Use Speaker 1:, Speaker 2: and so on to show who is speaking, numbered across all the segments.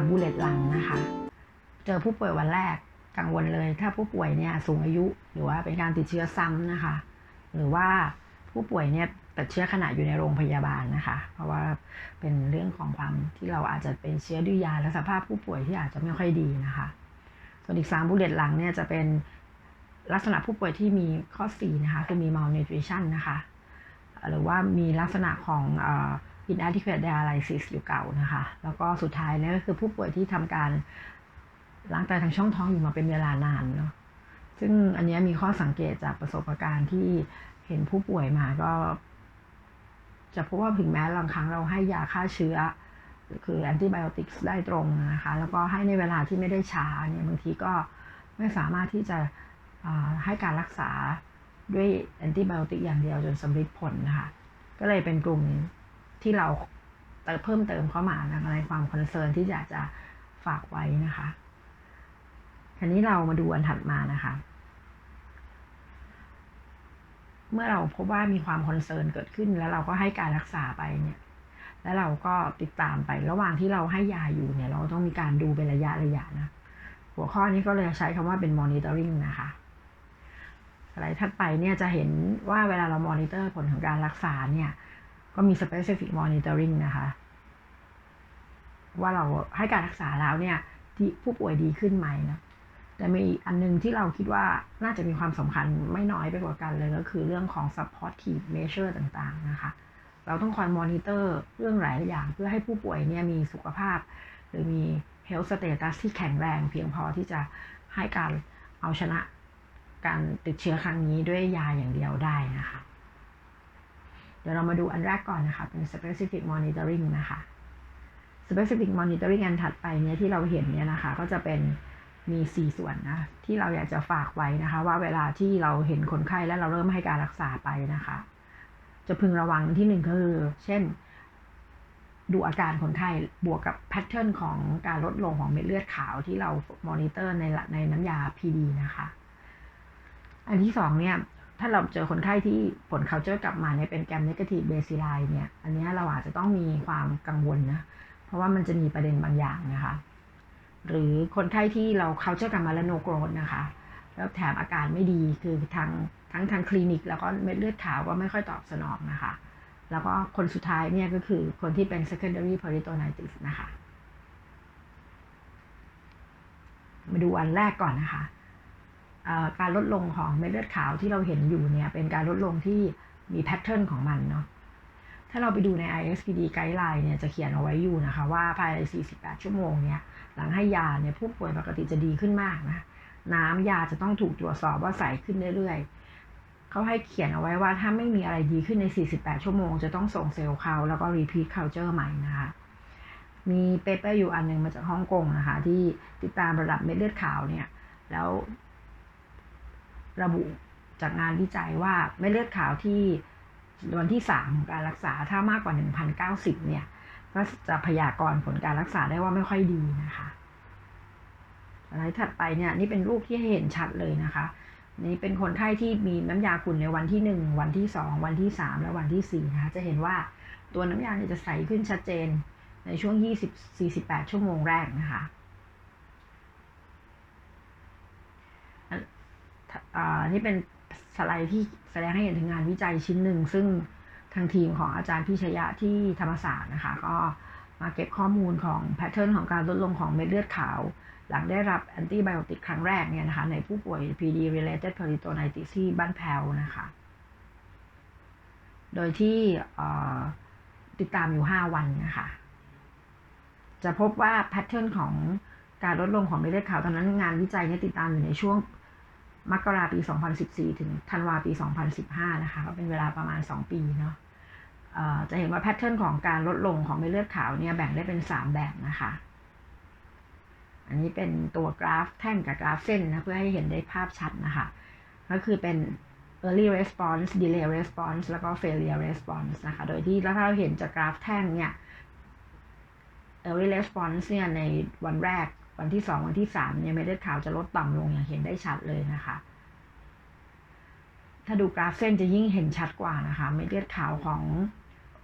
Speaker 1: ามบุลเลตหลังนะคะ เจอผู้ป่วยวันแรกกังวลเลย ถ้าผู้ป่วยเนี่ยสูงอายุหรือว่าเป็นการติดเชื้อซ้ำนะคะ หรือว่าผู้ป่วยเนี่ยติดเชื้อขณะอยู่ในโรงพยาบาลนะคะ เพราะว่าเป็นเรื่องของความที่เราอาจจะเป็นเชื้อด้วยยาและสภาพผู้ป่วยที่อาจจะไม่ค่อยดีนะคะ ส่วนอีกสามบุลเลตหลังเนี่ยจะเป็นลักษณะผู้ป่วยที่มีข้อ4นะคะคือมี malnutrition นะคะ หรือว่ามีลักษณะของ uh, inadequate dialysis อยู่เก่านะคะ แล้วก็สุดท้ายเนี่ยก็คือผู้ป่วยที่ทำการล้างไตทางช่องท้องอยู่มาเป็นเวลานานเนาะ ซึ่งอันนี้มีข้อสังเกตจากประสบการณ์ที่เห็นผู้ป่วยมาก็ จะพบว่าถึงแม้บางครั้งเราให้ยาฆ่าเชื้อ คือแอนติไบโอติกได้ตรงนะคะ แล้วก็ให้ในเวลาที่ไม่ได้ช้าเนี่ยบางทีก็ไม่สามารถที่จะให้การรักษาด้วยแอนติไบโอติกอย่างเดียวจนสำเร็จผลนะคะ ก็เลยเป็นกลุ่ม ที่เราเติมเพิ่มเติมเข้ามาในความคอนเซิร์นที่อยากจะฝากไว้นะคะทีนี้เรามาดูอันถัดมานะคะ เมื่อเราพบว่ามีความคอนเซิร์นเกิดขึ้นแล้วเราก็ให้การรักษาไปเนี่ย แล้วเราก็ติดตามไประหว่างที่เราให้ยาอยู่เนี่ย เราต้องมีการดูเป็นระยะระยะนะ หัวข้อนี้ก็เลยใช้คำว่าเป็น monitoring นะคะสไลด์ถัดไปเนี่ยจะเห็นว่าเวลาเรา monitor ผลของการรักษาเนี่ย ก็มี specific monitoring นะคะ ว่าเราให้การรักษาแล้วเนี่ยผู้ป่วยดีขึ้นไหมนะ แต่มีอันนึงที่เราคิดว่าน่าจะมีความสำคัญไม่น้อยไปกว่ากันเลยก็คือเรื่องของ supportive measure ต่างๆนะคะ เราต้องคอยมอนิเตอร์เรื่องหลายอย่าง เพื่อให้ผู้ป่วยเนี่ยมีสุขภาพ หรือมี health status ที่แข็งแรงเพียงพอที่จะให้การเอาชนะการติดเชื้อครั้งนี้ด้วยยาอย่างเดียวได้นะคะ เดี๋ยวเรามาดูอันแรกก่อนนะคะ เป็น specific monitoring นะคะ specific monitoring อันถัดไปเนี่ยที่เราเห็นเนี่ยนะคะ ก็จะเป็นมี 4 ส่วนนะ ที่เราอยากจะฝากไว้นะคะ ว่าเวลาที่เราเห็นคนไข้แล้วเราเริ่มให้การรักษาไปนะคะ จะพึงระวังที่หนึ่งก็คือ เช่น ดูอาการคนไข้บวกกับแพทเทิร์นของการลดลงของเม็ดเลือดขาวที่เรามอนิเตอร์ในในน้ำยา PD นะคะ อันที่สองเนี่ย ถ้าเราเจอคนไข้ที่ผล culture กลับมาเนี่ยเป็นแกรม negative baseline เนี่ย อันนี้เราอาจจะต้องมีความกังวลนะ เพราะว่ามันจะมีประเด็นบางอย่างนะคะ หรือคนไข้ที่เรา culture กลับมาแล้ว no growth นะคะ แล้วแถมอาการไม่ดีคือทางทั้งทางคลินิก แล้วก็เม็ดเลือดขาวก็ไม่ค่อยตอบสนองนะคะ แล้วก็คนสุดท้ายเนี่ยก็คือคนที่เป็น secondary peritonitis นะคะ มาดูอันแรกก่อนนะคะ การลดลงของเม็ดเลือดขาวที่เราเห็นอยู่เนี่ยเป็นการลดลงที่มีแพทเทิร์นของมันเนาะถ้าเราไปดูใน ISPD ไกด์ไลน์เนี่ยจะเขียนเอาไว้อยู่นะคะว่าภายใน 48 ชั่วโมงเนี่ยหลังให้ยาเนี่ยผู้ป่วยปกติจะดีขึ้นมากนะน้ำยาจะต้องถูกตรวจสอบว่าใสขึ้นเรื่อยๆ เขาให้เขียนเอาไว้ว่าถ้าไม่มีอะไรดีขึ้นใน 48 ชั่วโมง จะต้องส่งเซลล์เขาแล้วก็ repeat culture ใหม่นะคะ มีเปเปอร์อยู่อันนึงมาจากฮ่องกงนะคะ ที่ติดตามระดับเม็ดเลือดขาวเนี่ย แล้ว ระบุจากงานวิจัยว่าเม็ดเลือดขาวที่วันที่สามของการรักษาถ้ามากกว่า 1,090 เนี่ย ก็จะพยากรณ์ผลการรักษาได้ว่าไม่ค่อยดีนะคะสไลด์ถัดไปเนี่ยนี่เป็นรูปที่เห็นชัดเลยนะคะ นี่เป็นคนไข้ที่มีน้ำยาขุ่นในวันที่หนึ่งวันที่สองวันที่สามและวันที่สี่นะคะจะเห็นว่าตัวน้ำยาเนี่ยจะใสขึ้นชัดเจนในช่วง 20-48 ชั่วโมงแรกนะคะ นี่เป็นสไลด์ที่แสดงให้เห็นถึงงานวิจัยชิ้นหนึ่ง ซึ่งทางทีมของอาจารย์พิชยะที่ธรรมศาสตร์นะคะ ก็มาเก็บข้อมูลของแพทเทิร์นของการลดลงของเม็ดเลือดขาว หลังได้รับแอนติไบโอติกครั้งแรกเนี่ยนะคะ ในผู้ป่วย PD related peritonitis ที่บ้านแพวนะคะ โดยที่ติดตามอยู่ 5 วันนะคะจะพบว่าแพทเทิร์นของการลดลงของเม็ดเลือดขาวตอนนั้นงานวิจัยเนี่ยติดตามอยู่ในช่วง มกราปี 2014 ถึงธันวาปี 2015 นะคะ ก็เป็นเวลาประมาณ 2 ปีเนาะจะเห็นว่าแพทเทิร์นของการลดลงของเม็ดเลือดขาวเนี่ยแบ่งได้เป็น 3 แบบนะคะ อันนี้เป็นตัวกราฟแท่งกับกราฟเส้นนะ เพื่อให้เห็นได้ภาพชัดนะคะ ก็คือเป็น early response delay response แล้วก็ failure response นะคะ โดยที่แล้วถ้าเราเห็นจากกราฟแท่งเนี่ย early response เนี่ยในวันแรก วันที่สองวันที่สามเนี่ยเม็ดเลือดขาวจะลดต่ำลงอย่างเห็นได้ชัดเลยนะคะ ถ้าดูกราฟเส้นจะยิ่งเห็นชัดกว่านะคะ เม็ดเลือดขาวของ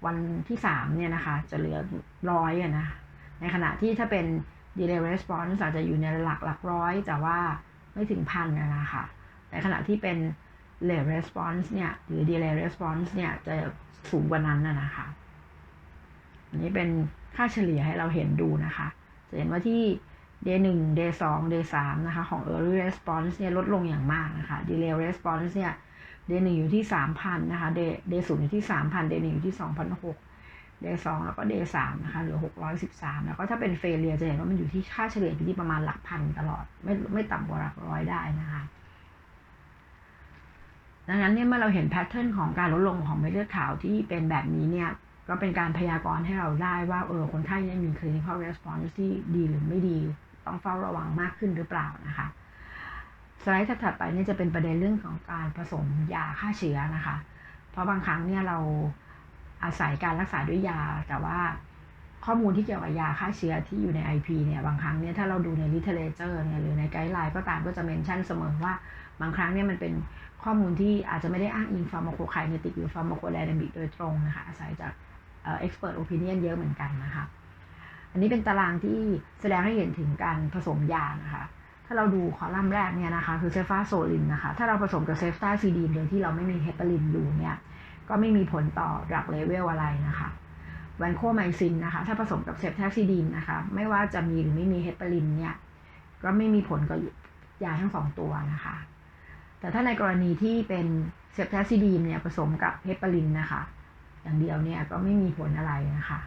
Speaker 1: วันที่สามเนี่ยนะคะ จะเหลือร้อยนะ ในขณะที่ถ้าเป็น delay response อาจจะอยู่ในหลักหลักร้อย แต่ว่าไม่ถึงพันนะนะคะในขณะที่เป็น late response เนี่ย หรือ delay response เนี่ย จะสูงกว่านั้นนะนะคะ อันนี้เป็นค่าเฉลี่ยให้เราเห็นดูนะคะ จะเห็นว่าที่ day หนึ่ง day สอง day สามนะคะ ของ early response เนี่ยลดลงอย่างมากนะคะ delay response เนี่ย day หนึ่งอยู่ที่สามพันนะคะ day day ศูนย์อยู่ที่สามพัน day หนึ่งอยู่ที่สองพันหก day สองแล้วก็ day สามนะคะเหลือหกร้อยสิบสามแล้วก็ถ้าเป็น failure จะเห็นว่ามันอยู่ที่ค่าเฉลี่ยอยู่ที่ประมาณหลักพันตลอด ไม่ไม่ต่ำกว่าหลักร้อยได้นะคะดังนั้นเนี่ยเมื่อเราเห็นแพทเทิร์นของการลดลงของเม็ดเลือดขาวที่เป็นแบบนี้เนี่ยก็เป็นการพยากรณ์ให้เราได้ว่าเออคนไข้เนี่ยมี clinical response ที่ดีหรือไม่ดี ต้องเฝ้าระวังมากขึ้นหรือเปล่านะคะสไลด์ถัดไปเนี่ยจะเป็นประเด็นเรื่องของการผสมยาฆ่าเชื้อนะคะ เพราะบางครั้งเนี่ยเราอาศัยการรักษาด้วยยา แต่ว่าข้อมูลที่เกี่ยวกับยาฆ่าเชื้อที่อยู่ใน IP เนี่ยบางครั้งเนี่ยถ้าเราดูใน literature เนี่ยหรือในไกด์ไลน์ก็ตามก็จะเมนชั่นเสมอว่าบางครั้งเนี่ยมันเป็นข้อมูลที่อาจจะไม่ได้อ้างอิงฟาร์มาโคไคเนติกหรือฟาร์มาโคไดนามิกโดยตรงนะคะอาศัยจากเอ่อ expert opinion เยอะเหมือนกันนะคะ อันนี้เป็นตารางที่แสดงให้เห็นถึงการผสมยานะคะ ถ้าเราดูคอลัมน์แรกเนี่ยนะคะ คือเซฟาโซลินนะคะ ถ้าเราผสมกับเซฟตาซีดีนโดยที่เราไม่มีเฮปารินอยู่เนี่ย ก็ไม่มีผลต่อดักเลเวลอะไรนะคะแวนโคไมซินนะคะ ถ้าผสมกับเซฟแทซิดีนนะคะ ไม่ว่าจะมีหรือไม่มีเฮปารินเนี่ย ก็ไม่มีผลกับยาทั้งสองตัวนะคะ แต่ถ้าในกรณีที่เป็นเซฟแทซิดีนเนี่ยผสมกับเฮปารินนะคะ อย่างเดียวเนี่ยก็ไม่มีผลอะไรนะคะ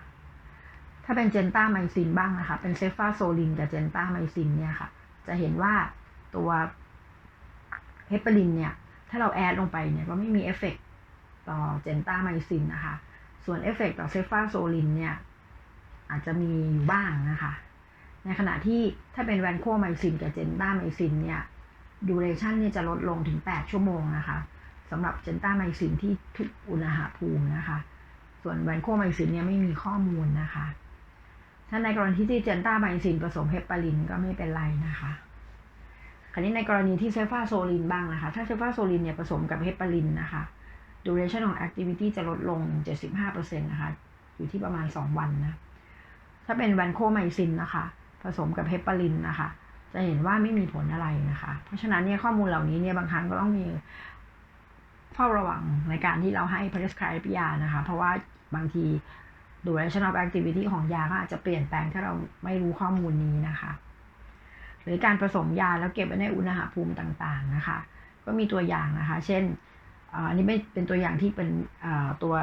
Speaker 1: ถ้าเป็นเจนต้าไมซินบ้างนะคะ เป็นเซฟาโซลินกับเจนต้าไมซินเนี่ยค่ะ จะเห็นว่าตัวเฮปารินเนี่ย ถ้าเราแอดลงไปเนี่ยก็ไม่มีเอฟเฟกต่อเจนต้าไมซินนะคะ ส่วนเอฟเฟกต่อเซฟาโซลินเนี่ย อาจจะมีอยู่บ้างนะคะ ในขณะที่ถ้าเป็นแวนโคไมซินกับเจนต้าไมซินเนี่ยดูเรชันเนี่ยจะลดลงถึง 8 ชั่วโมงนะคะสำหรับเจนต้าไมซินที่ทุกอุณหภูมินะคะ ส่วนแวนโคไมซินเนี่ยไม่มีข้อมูลนะคะ ถ้าในกรณีที่เจนต้าไมซินผสมเฮปารินก็ไม่เป็นไรนะคะ คราวนี้ในกรณีที่เซฟาโซลินบ้างนะคะ ถ้าเซฟาโซลินเนี่ยผสมกับเฮปารินนะคะ duration ของ activity จะลดลง 75%นะคะ อยู่ที่ประมาณ 2 วันนะ ถ้าเป็นแวนโคไมซินนะคะ ผสมกับเฮปารินนะคะ จะเห็นว่าไม่มีผลอะไรนะคะ เพราะฉะนั้นเนี่ยข้อมูลเหล่านี้เนี่ยบางครั้งก็ต้องมีเฝ้าระวังในการที่เราให้ prescribe ยานะคะ เพราะว่าบางที duration of activity ของยาก็อาจจะเปลี่ยนแปลงถ้าเราไม่รู้ข้อมูลนี้นะคะ หรือการผสมยาแล้วเก็บไว้ในอุณหภูมิต่างๆนะคะ ก็มีตัวอย่างนะคะ เช่นอันนี้ไม่เป็นตัวอย่างที่เป็นตัว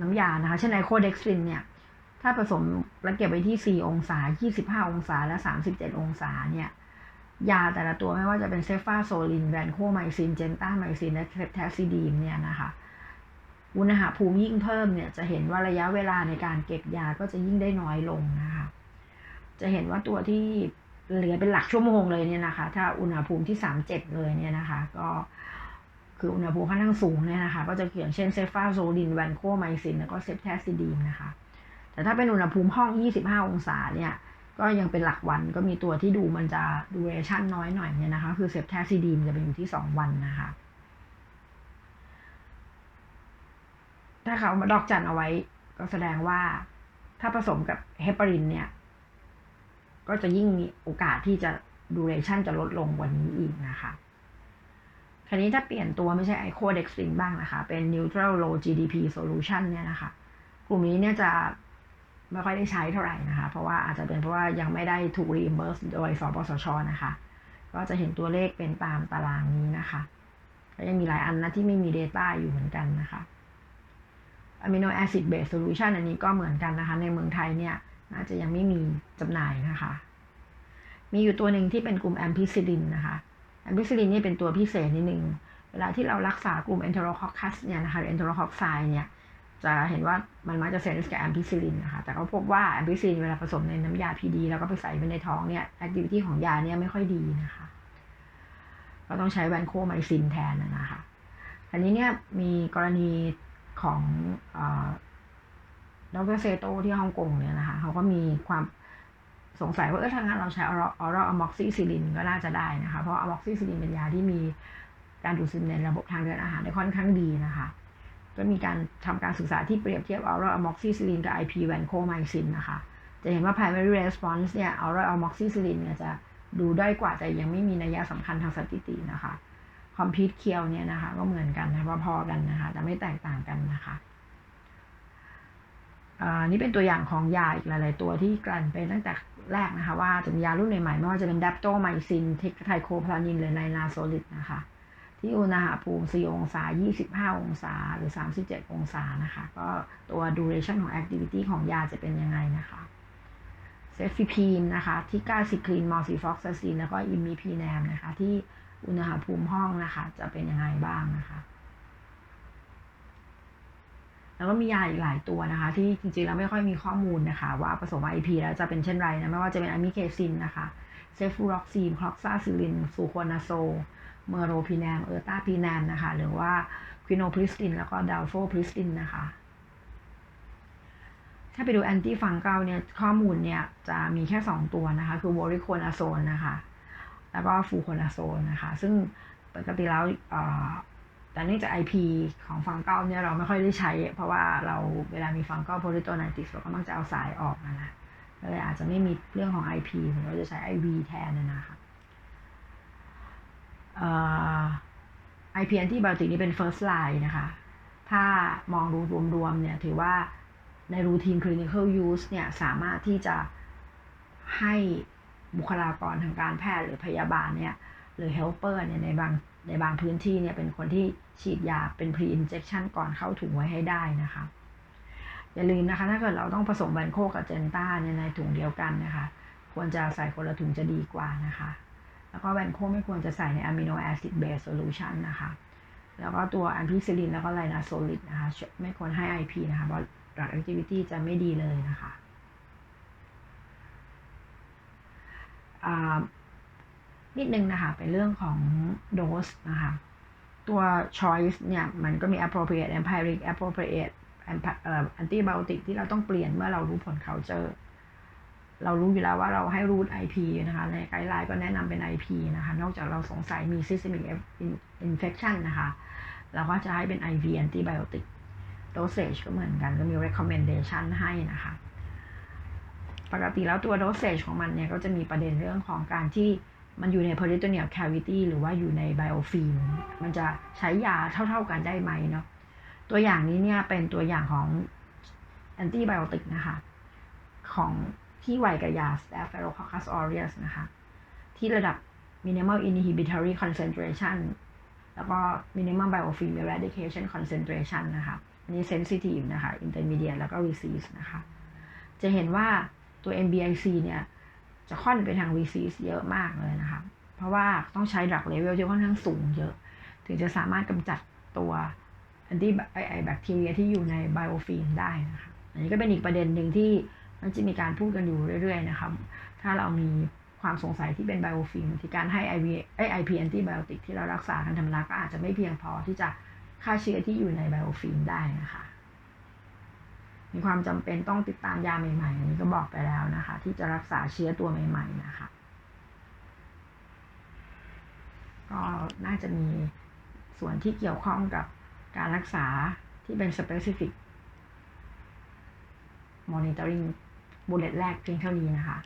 Speaker 1: น้ำยานะคะ เช่นไอโคเด็กซินเนี่ย ถ้าผสมแล้วเก็บไว้ที่ 4 องศา 25 องศา และ 37 องศาเนี่ย ยาแต่ละตัวไม่ว่าจะเป็นเซฟาโซลิน แวนโคไมซิน เจนต้าไมซิน และแทซิดีมเนี่ยนะคะ อุณหภูมิยิ่งเพิ่มเนี่ยจะเห็นว่าระยะเวลาในการเก็บยาก็จะยิ่งได้น้อยลงนะคะจะเห็นว่าตัวที่เหลือเป็นหลักชั่วโมงเลยเนี่ยนะคะ ถ้าอุณหภูมิที่ 37 เลยเนี่ยนะคะ ก็คืออุณหภูมิค่อนข้างสูงเนี่ยนะคะ ก็จะเขียนเช่นเซฟาโซลินแวนโคไมซินแล้วก็เซฟแทสซิดีมนะคะ แต่ถ้าเป็นอุณหภูมิห้อง 25 องศาเนี่ยก็ยังเป็นหลักวันก็มีตัวที่ดูมันจะดูเรชั่นน้อยหน่อยเนี่ยนะคะ คือเซฟแทสซิดีมจะเป็นอยู่ที่ 2 วันนะคะ ถ้าเขามาดอกจันเอาไว้ ก็แสดงว่าถ้าผสมกับเฮปารินเนี่ย ก็จะยิ่งมีโอกาสที่จะดูเรชั่นจะลดลงกว่านี้อีกนะคะ คราวนี้ถ้าเปลี่ยนตัวไม่ใช่ไอโคเด็กซินบ้างนะคะ เป็น neutral low GDP solution เนี่ยนะคะ กลุ่มนี้เนี่ยจะไม่ค่อยได้ใช้เท่าไหร่นะคะ เพราะว่าอาจจะเป็นเพราะว่ายังไม่ได้ถูก reimburse โดยสปสชนะคะ ก็จะเห็นตัวเลขเป็นตามตารางนี้นะคะก็ยังมีหลายอันนะที่ไม่มี Data อยู่เหมือนกันนะคะ amino acid based solution อันนี้ก็เหมือนกันนะคะ ในเมืองไทยเนี่ยน่าจะยังไม่มีจำหน่ายนะคะ มีอยู่ตัวหนึ่งที่เป็นกลุ่มแอมพิซิลินนะคะแอมพิซิลินนี่เป็นตัวพิเศษนิดนึง เวลาที่เรารักษากลุ่ม enterococcus เนี่ยนะคะ enterococci เนี่ยจะเห็นว่ามันมักจะเซนส์กับแอมพิซิลินนะคะ แต่เขาพบว่าแอมพิซิลินเวลาผสมในน้ำยาพีดีแล้วก็ไปใส่ไปในท้องเนี่ยแอคทิวิตี้ของยาเนี่ยไม่ค่อยดีนะคะ ก็ต้องใช้แวนโคไมซินแทนนะคะ อันนี้เนี่ยมีกรณี ของดรเซโตที่ฮ่องกงเนี่ยนะคะเขาก็มีความสงสัยว่าเออถ้างั้นเราใช้ออรออะม็อกซิซิลินก็น่าจะได้นะคะ เพราะอะม็อกซิซิลินเป็นยาที่มีการดูดซึมในระบบทางเดินอาหารได้ค่อนข้างดีนะคะ ก็มีการทำการศึกษาที่เปรียบเทียบออรออะม็อกซิซิลินกับ IP แวนโคไมซินนะคะ จะเห็นว่า primary response เนี่ย oral amoxicillin เนี่ยจะดูด้อยกว่าแต่ยังไม่มีนัยสำคัญทางสถิตินะคะ compete kill เนี่ยนะคะ ก็เหมือนกันนะพอๆกันนะคะ แต่ไม่แตกต่างกันนะคะอันนี้เป็นตัวอย่างของยาอีกหลาย ๆ ตัวที่กลั่นไปตั้งแต่แรกนะคะ ว่าจะมียารุ่นใหม่ๆไม่ว่าจะเป็นดัปโตไมซินเทคไทโคพลานินหรือไนนาโซลิดนะคะ ที่อุณหภูมิ4องศา 25 องศา หรือ 37 องศานะคะ ก็ตัว duration ของ activity ของยาจะเป็นยังไงนะคะเซฟิพีนนะคะที่กาซิคลีนมอร์ซิฟอกซาซินแล้วก็อิมิพีแนมนะคะที่ อุณหภูมิห้องนะคะ จะเป็นยังไงบ้างนะคะ แล้วก็มียาอีกหลายตัวนะคะ ที่จริงๆแล้วไม่ค่อยมีข้อมูลนะคะ ว่าผสม IP แล้วจะเป็นเช่นไรนะ ไม่ว่าจะเป็นอะมิเคซินนะคะเซฟูร็อกซีนคลอกซาซิลินซูโคนาโซ เมโรพีแนมเออร์ตาพีแนมนะคะ หรือว่าควิโนพริสตินแล้วก็ดัลโฟพริสตินนะคะถ้าไปดูแอนตี้ฟังเกลเนี่ยข้อมูลเนี่ยจะมีแค่ 2 ตัวนะคะ คือวอริโคนาโซนนะคะ แล้วก็ฟูโคนาโซนนะคะ ซึ่งปกติแล้วแต่เนื่องจาก IP ของฟังเกลเนี่ยเราไม่ค่อยได้ใช้ เพราะว่าเราเวลามีฟังเกลโพลิโตไนติสเราก็มักจะเอาสายออกนะนะก็เลยอาจจะไม่มีเรื่องของ IP เราจะใช้ IV แทนนะคะ IP แอนตี้ไบโอติกนี่เป็น first line นะคะ ถ้ามองดูรวมๆเนี่ยถือว่าใน routine clinical use เนี่ยสามารถที่จะให้ บุคลากรทางการแพทย์หรือพยาบาลเนี่ยหรือ helper เนี่ยในบางในบางพื้นที่เนี่ยเป็นคนที่ฉีดยาเป็น pre injection ก่อนเข้าถุงไว้ให้ได้นะคะ อย่าลืมนะคะ ถ้าเกิดเราต้องผสมแบนโคกับเจนต้าเนี่ยในถุงเดียวกันนะคะ ควรจะใส่คนละถุงจะดีกว่านะคะ แล้วก็แวนโคไม่ควรจะใส่ในอะมิโนแอซิดเบสโซลูชันนะคะ แล้วก็ตัวอันพิซิลินแล้วก็ไลนาโซลิดนะคะ ไม่ควรให้ IP นะคะเพราะดรักแอคทิวิตี้จะไม่ดีเลยนะคะ นิดนึงนะคะเป็นเรื่องของโดสนะคะตัว choice เนี่ยมันก็มี appropriate empiric appropriate antibiotic ที่เราต้องเปลี่ยนเมื่อเรารู้ผล culture เรารู้อยู่แล้วว่าเราให้รูท IP นะคะในไกด์ไลน์ก็แนะนำเป็น IP นะคะนอกจากเราสงสัยมี systemic infection นะคะเราก็จะให้เป็น IV antibiotic dosage ก็เหมือนกันก็มี recommendation ให้นะคะ ปกติแล้วตัวโดสเซจของมันเนี่ยก็จะมีประเด็นเรื่องของการที่มันอยู่ในโพลิโตเนียลแคบวิที้หรือว่าอยู่ในไบโอฟิล์มมันจะใช้ยาเท่า ๆกันได้ไหมเนาะตัวอย่างนี้เนี่ยเป็นตัวอย่างของแอนตี้ไบโอติกนะคะ ของที่ไวกับยา Staphylococcus อเรียสนะคะ ที่ระดับ minimal inhibitory concentration แล้วก็ minimum biofilm eradication concentration นะคะ อันนี้ sensitive นะคะ intermediate แล้วก็ resist นะคะ จะเห็นว่า ตัว MBIC เนี่ยจะค่อนไปทาง resist เยอะมากเลยนะคะเพราะว่าต้องใช้ดักเลเวลที่ค่อนข้างสูงเยอะ ถึงจะสามารถกำจัดตัวแอนตี้ไอแบคทีเรียที่อยู่ในไบโอฟิล์มได้นะคะอันนี้ก็เป็นอีกประเด็นหนึ่งที่มันจะมีการพูดกันอยู่เรื่อยๆนะครับถ้าเรามีความสงสัยที่เป็นไบโอฟิล์มที่การให้ IV ไอ IP แอนตี้ไบโอติกที่เรารักษากันธรรมดาก็อาจจะไม่เพียงพอที่จะฆ่าเชื้อที่อยู่ในไบโอฟิล์มได้นะคะ มีความจำเป็นต้องติดตามยาใหม่ๆอันนี้ก็บอกไปแล้วนะคะ ที่จะรักษาเชื้อตัวใหม่ ๆ นะคะ ก็น่าจะมีส่วนที่เกี่ยวข้องกับการรักษาที่เป็น specific monitoring บุลเลตแรกเพียงเท่านี้นะคะ